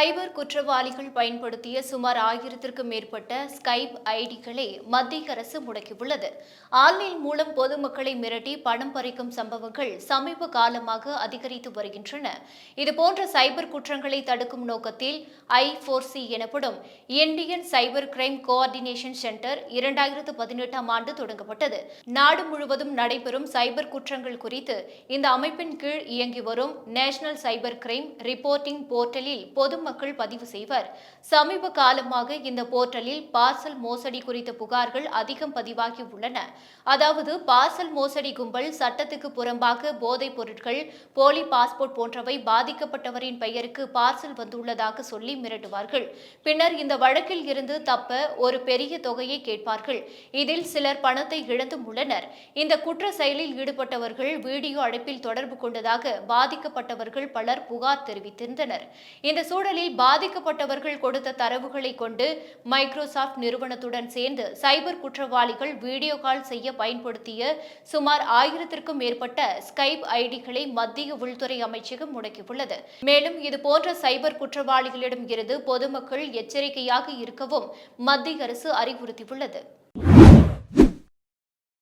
cyber குற்றவாளிகள் பயன்படுத்திய சுமார் ஆயிரத்திற்கும் மேற்பட்ட ஸ்கைப் ஐடிகளை மத்திய அரசு முடக்கியுள்ளது. ஆன்லைன் மூலம் பொதுமக்களை மிரட்டி பணம் பறிக்கும் சம்பவங்கள் சமீப காலமாக அதிகரித்து வருகின்றன. இதுபோன்ற சைபர் குற்றங்களை தடுக்கும் நோக்கத்தில் ஐ சி எனப்படும் Indian cyber crime coordination centre இரண்டாயிரத்து பதினெட்டாம் ஆண்டு தொடங்கப்பட்டது. நாடு முழுவதும் நடைபெறும் சைபர் குற்றங்கள் குறித்து இந்த அமைப்பின் கீழ் இயங்கி வரும் நேஷனல் சைபர் கிரைம் ரிப்போர்ட்டிங் போர்ட்டலில் பொதுமக்கள் பதிவு செய்வர். சமீப காலமாக இந்த போர்ட்டலில் பார்சல் மோசடி குறித்த புகார்கள் அதிகம் பதிவாகி உள்ளன. அதாவது பார்சல் மோசடி கும்பல் சட்டத்துக்கு புறம்பாக போதைப் பொருட்கள் போலி பாஸ்போர்ட் போன்றவை பாதிக்கப்பட்டவரின் பெயருக்கு பார்சல் வந்துள்ளதாக சொல்லி மிரட்டுவார்கள். பின்னர் இந்த வழக்கில் இருந்து தப்ப ஒரு பெரிய தொகையை கேட்பார்கள். இதில் சிலர் பணத்தை இழந்தும் உள்ளனர். இந்த குற்ற செயலில் ஈடுபட்டவர்கள் வீடியோ அழைப்பில் தொடர்பு கொண்டதாக பாதிக்கப்பட்டவர்கள் பலர் புகார் தெரிவித்திருந்தனர். இந்த சூழலில் பாதிக்கப்பட்டவர்கள் கொடுத்த தரவுகளை கொண்டு மைக்ரோசாஃப்ட் நிறுவனத்துடன் சேர்ந்து சைபர் குற்றவாளிகள் வீடியோ கால் செய்ய பயன்படுத்திய சுமார் ஆயிரத்திற்கும் மேற்பட்ட ஸ்கைப் ஐடிகளை மத்திய உள்துறை அமைச்சகம் முடக்கியுள்ளது. மேலும் இதுபோன்ற சைபர் குற்றவாளிகளிடம் இருந்து பொதுமக்கள் எச்சரிக்கையாக இருக்கவும் மத்திய அரசு அறிவுறுத்தியுள்ளது.